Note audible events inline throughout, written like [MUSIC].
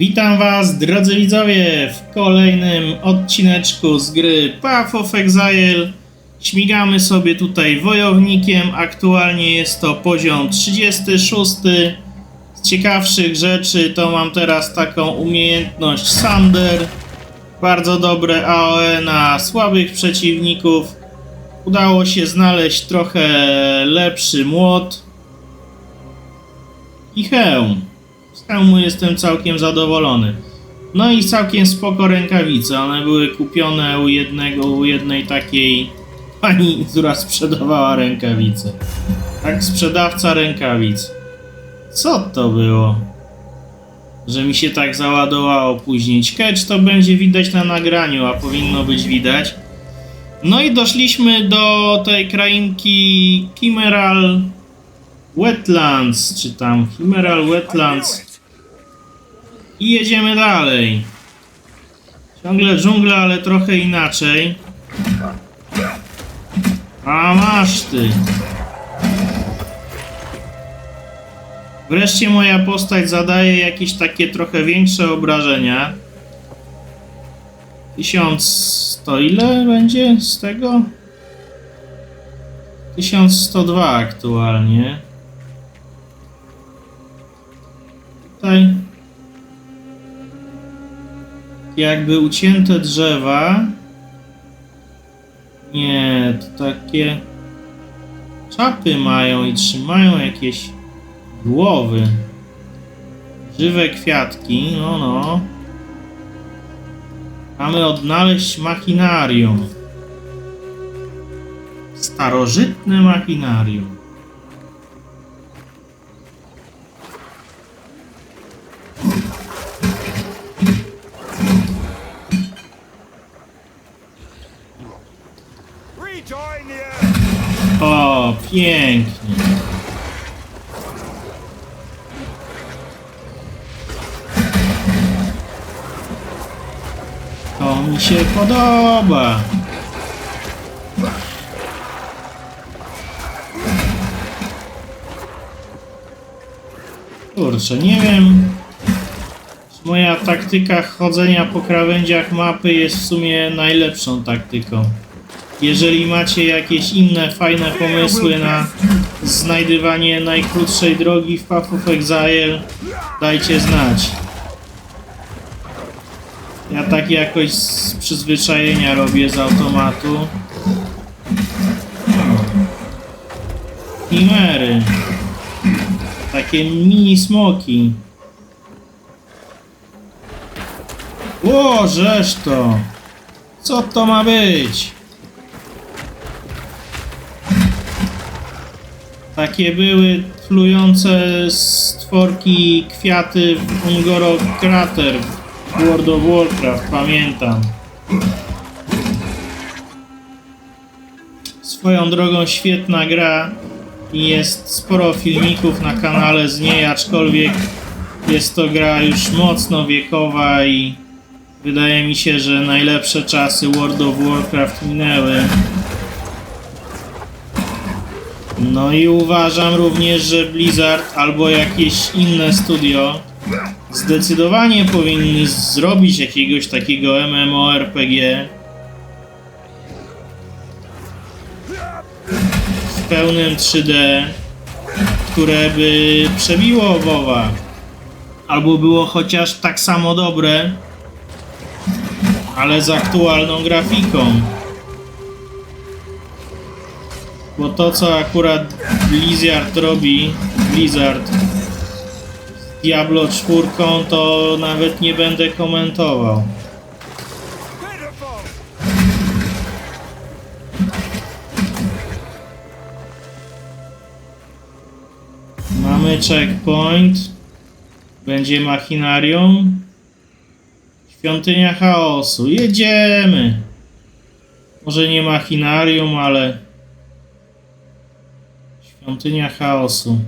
Witam Was, drodzy widzowie, w kolejnym odcineczku z gry Path of Exile. Śmigamy sobie tutaj wojownikiem. Aktualnie jest to poziom 36. Z ciekawszych rzeczy to mam teraz taką umiejętność Sander. Bardzo dobre AOE na słabych przeciwników. Udało się znaleźć trochę lepszy młot i hełm. Hełmu jestem całkiem zadowolony. No i całkiem spoko rękawice. One były kupione u jednego, u jednej takiej pani, która sprzedawała rękawice. Tak, sprzedawca rękawic. Co to było? Że mi się tak załadowało później. Czy to będzie widać na nagraniu, a powinno być widać. No i doszliśmy do tej krainki Chimeral Wetlands, czy tam Chimeral Wetlands. I jedziemy dalej. Ciągle dżungla, ale trochę inaczej. A masz ty. Wreszcie moja postać zadaje jakieś takie trochę większe obrażenia. 1100 ile będzie z tego? 1102 aktualnie. Tutaj jakby ucięte drzewa. Nie, to takie czapy mają i trzymają jakieś głowy. Żywe kwiatki, no no. Mamy odnaleźć machinarium. Starożytne machinarium. O, pięknie. To mi się podoba. Kurczę, nie wiem. Moja taktyka chodzenia po krawędziach mapy jest w sumie najlepszą taktyką. Jeżeli macie jakieś inne fajne pomysły na znajdywanie najkrótszej drogi w Path of Exile, dajcie znać. Ja tak jakoś z przyzwyczajenia robię z automatu. Chimery. Takie mini smoki. Ło, żeż to! Co to ma być? Takie były plujące stworki kwiaty w Ungoro Krater w World of Warcraft, pamiętam. Swoją drogą świetna gra i jest sporo filmików na kanale z niej, aczkolwiek jest to gra już mocno wiekowa i wydaje mi się, że najlepsze czasy World of Warcraft minęły. No i uważam również, że Blizzard albo jakieś inne studio zdecydowanie powinni zrobić jakiegoś takiego MMORPG w pełnym 3D, które by przebiło WoWa. Albo było chociaż tak samo dobre, ale z aktualną grafiką. Bo to, co akurat Blizzard robi, Blizzard z Diablo 4, to nawet nie będę komentował. Mamy checkpoint. Będzie machinarium. Świątynia chaosu. Jedziemy! Może nie machinarium, ale... Świątynia chaosu.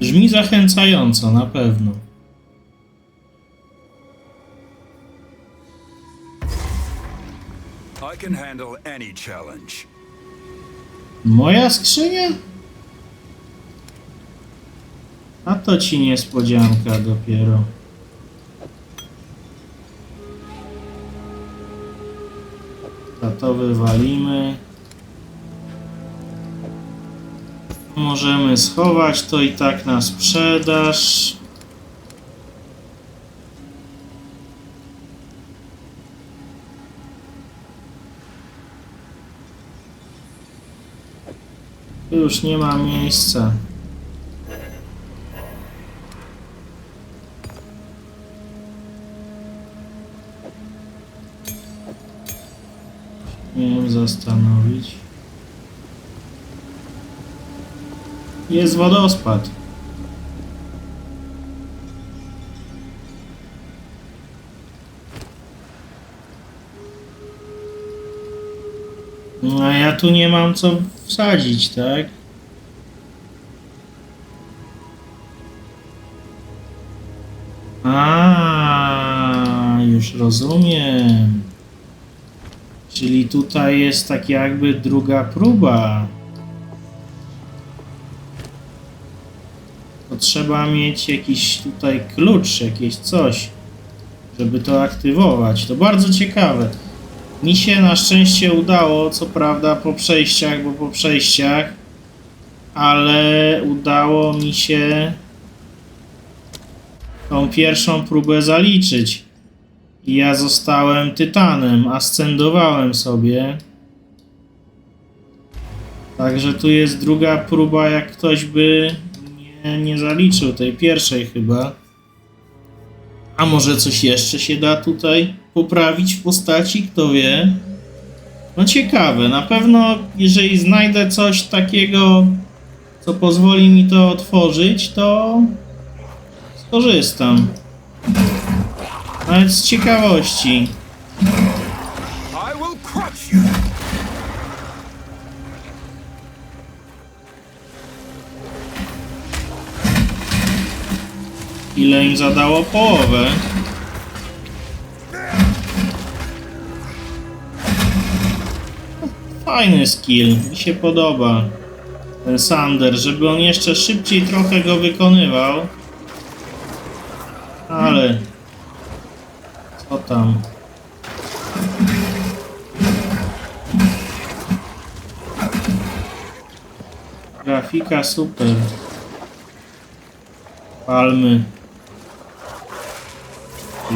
Brzmi zachęcająco, na pewno. I can handle any challenge. Moja skrzynia? A to ci niespodzianka dopiero. To wywalimy. Możemy schować to i tak na sprzedaż. Już nie ma miejsca. Zastanowić. Jest wodospad. No a ja tu nie mam co wsadzić, tak? A, już rozumiem. Czyli tutaj jest tak jakby druga próba. To trzeba mieć jakiś tutaj klucz, jakieś coś, żeby to aktywować. To bardzo ciekawe. Mi się na szczęście udało, co prawda po przejściach, bo po przejściach, ale udało mi się tą pierwszą próbę zaliczyć. I ja zostałem tytanem, ascendowałem sobie. Także tu jest druga próba, jak ktoś by nie, nie zaliczył tej pierwszej chyba. A może coś jeszcze się da tutaj poprawić w postaci, kto wie? No ciekawe, na pewno jeżeli znajdę coś takiego, co pozwoli mi to otworzyć, to skorzystam. Nawet z ciekawości. Ile im zadało połowę? Fajny skill, mi się podoba. Ten Sander, żeby on jeszcze szybciej trochę go wykonywał. Ale... Co tam? Grafika super. Palmy.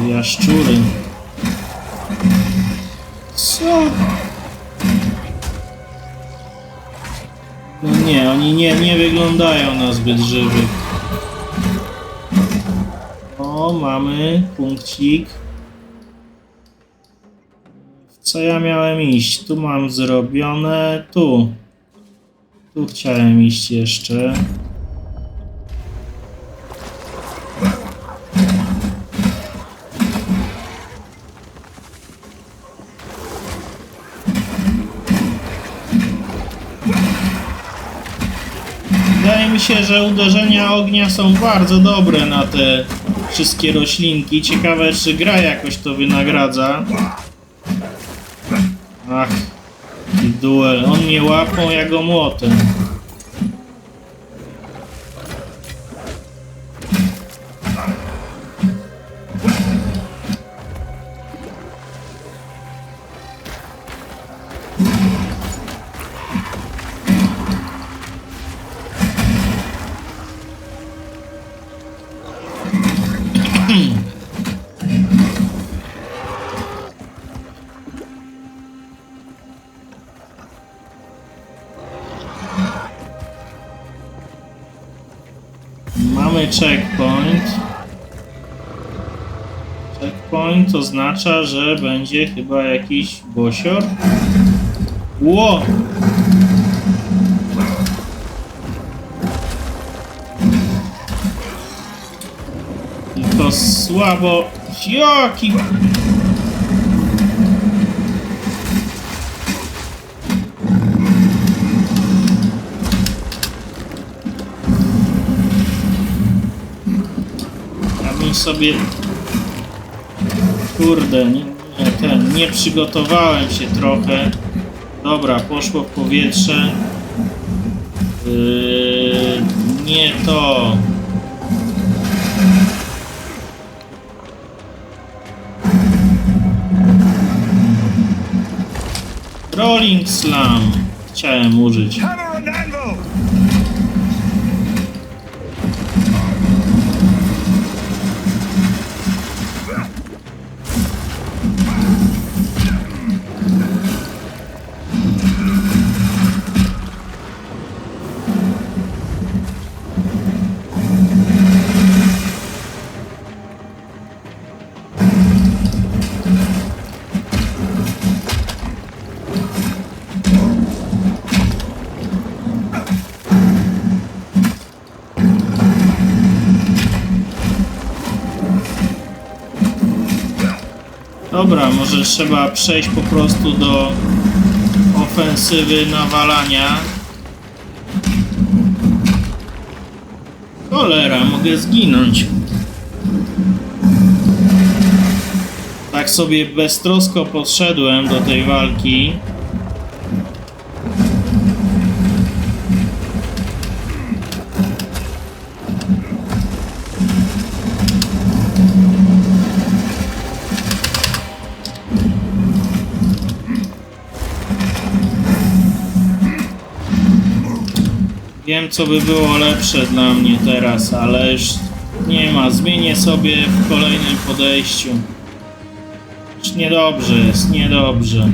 Jaszczury. Co? No nie, oni nie, nie wyglądają na zbyt żywych. O, mamy punkcik. Co ja miałem iść? Tu mam zrobione, tu. Tu chciałem iść jeszcze. Wydaje mi się, że uderzenia ognia są bardzo dobre na te wszystkie roślinki. Ciekawe, czy gra jakoś to wynagradza. Ach, duel. On mnie łapą, ja go młotem. Mamy checkpoint. Checkpoint oznacza, że będzie chyba jakiś bosior. Ło! Tylko słabo. Jaki Bym sobie... Kurde, nie, ten, nie przygotowałem się trochę. Dobra, poszło w powietrze. Yy, nie to. Rolling Slam. Chciałem użyć. Dobra, może trzeba przejść po prostu do ofensywy nawalania. Cholera, mogę zginąć. Tak sobie beztrosko podszedłem do tej walki. Co by było lepsze dla mnie teraz, ale już nie ma. Zmienię sobie w kolejnym podejściu. Już niedobrze jest, niedobrze.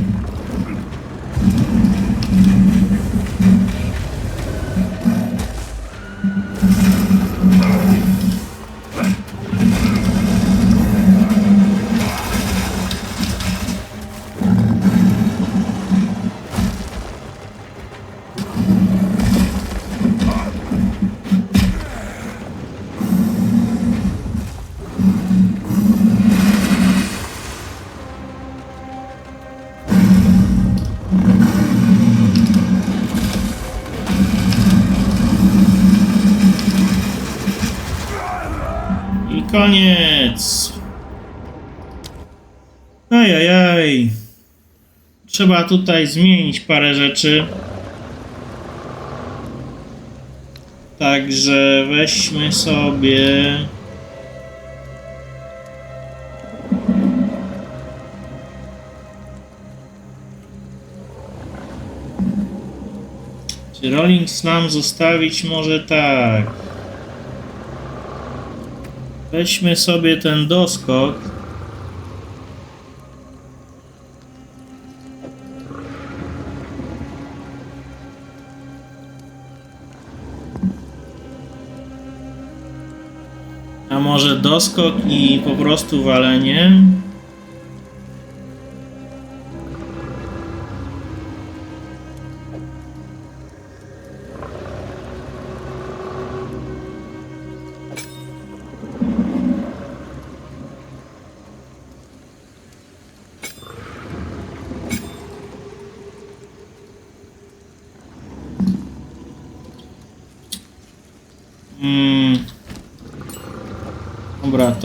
Ajajaj. Trzeba tutaj zmienić parę rzeczy. Także weźmy sobie. Czy Rolling Slam zostawić może tak? Weźmy sobie ten doskok. A może doskok i po prostu walenie?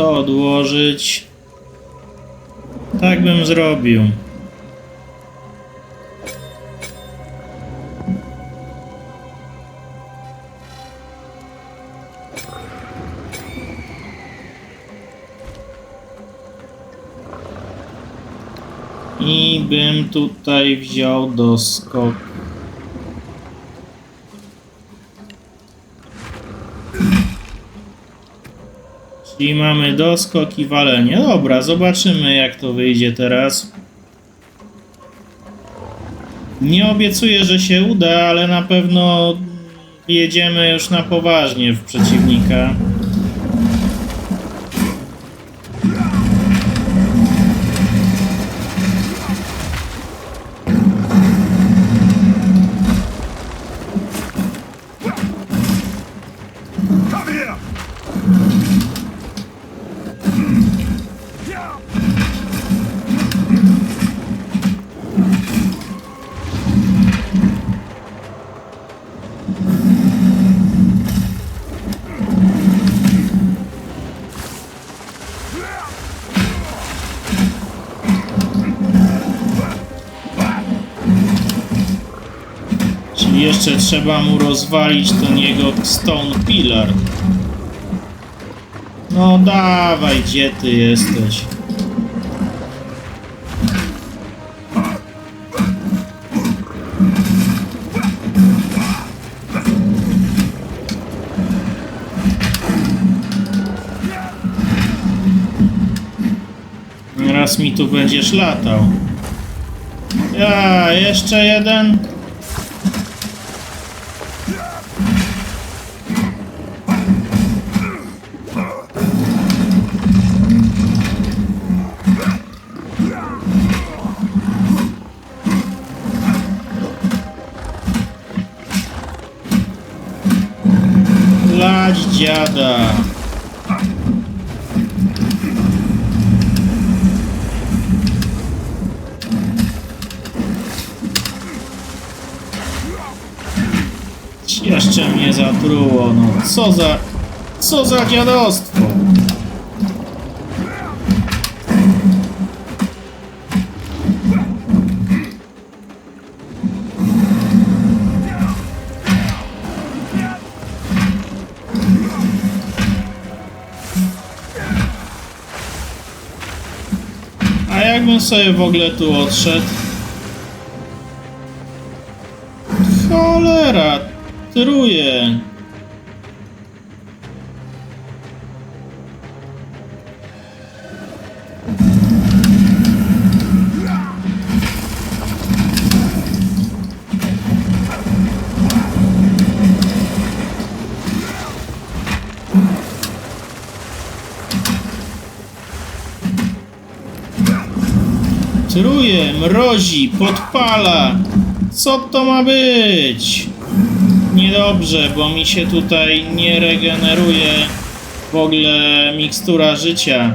To odłożyć. Tak bym zrobił. I bym tutaj wziął doskok. Czyli mamy doskok i walenie. Dobra, zobaczymy jak to wyjdzie teraz. Nie obiecuję, że się uda, ale na pewno jedziemy już na poważnie w przeciwnika. Jeszcze trzeba mu rozwalić ten jego Stone Pillar. No dawaj, gdzie ty jesteś? Raz mi tu będziesz latał. Ja, jeszcze jeden. Dziada. Jeszcze mnie zatruło, no co za... Co za dziadostwo? Sobie w ogóle tu odszedł? Cholera, truje. Truje, mrozi, podpala. Co to ma być? Niedobrze, bo mi się tutaj nie regeneruje w ogóle mikstura życia.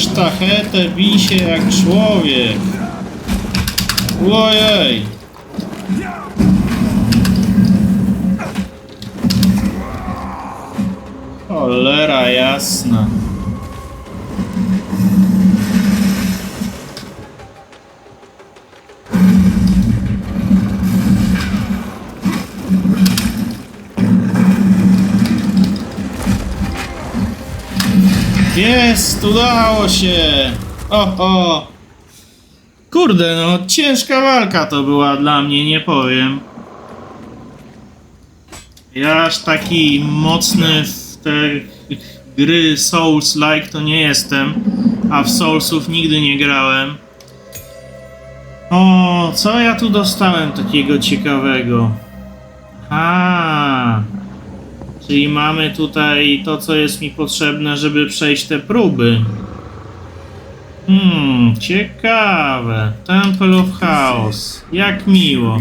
Pier sztachetę bij się jak człowiek. Ojej. Cholera jasna. Jest, udało się! Oho! Kurde, no ciężka walka to była dla mnie, nie powiem. Ja aż taki mocny w te gry Souls-like to nie jestem, a w Soulsów nigdy nie grałem. O, co ja tu dostałem takiego ciekawego? A, Czyli mamy tutaj to, co jest mi potrzebne, żeby przejść te próby. Hmm, ciekawe. Temple of Chaos. Jak miło.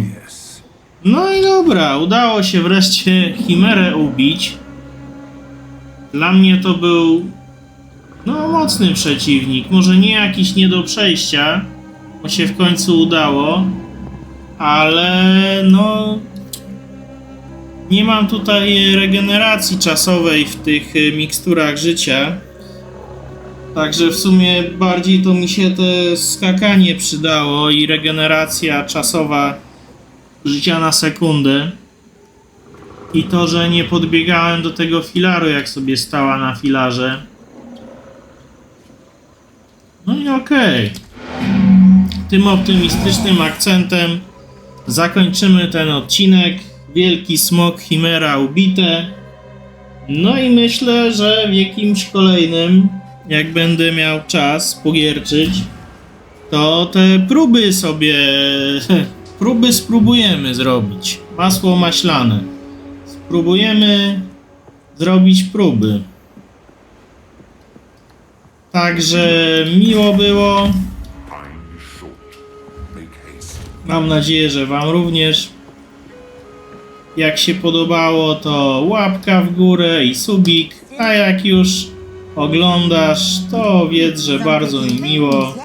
No i dobra, udało się wreszcie Chimerę ubić. Dla mnie to był no mocny przeciwnik. Może nie jakiś nie do przejścia, bo się w końcu udało, ale no nie mam tutaj regeneracji czasowej w tych y, miksturach życia. Także w sumie bardziej to mi się te skakanie przydało i regeneracja czasowa życia na sekundę. I to, że nie podbiegałem do tego filaru, jak sobie stała na filarze. No i okej. Tym optymistycznym akcentem zakończymy ten odcinek. Wielki smok Chimera ubite. No i myślę, że w jakimś kolejnym, jak będę miał czas pogierczyć, to te próby sobie. [LAUGHS] Próby spróbujemy zrobić. Masło maślane. Spróbujemy zrobić próby. Także miło było. Mam nadzieję, że Wam również. Jak się podobało, to łapka w górę i subik. A jak już oglądasz, to wiedz, że bardzo mi miło.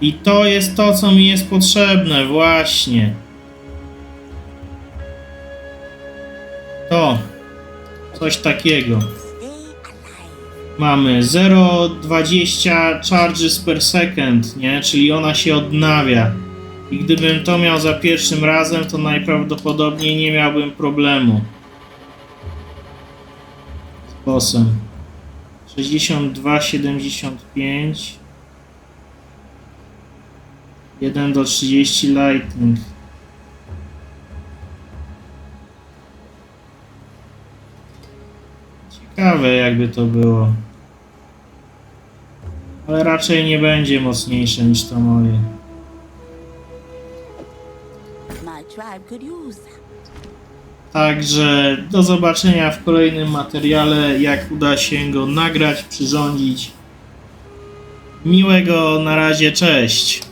I to jest to, co mi jest potrzebne, właśnie. To. Coś takiego. Mamy 0,20 charges per second, nie? Czyli ona się odnawia. I gdybym to miał za pierwszym razem, to najprawdopodobniej nie miałbym problemu. Z bossem. 62,75 1 do 30 lightning. Ciekawe jakby to było. Ale raczej nie będzie mocniejsze niż to moje. Także do zobaczenia w kolejnym materiale, jak uda się go nagrać, przyrządzić. Miłego na razie, cześć.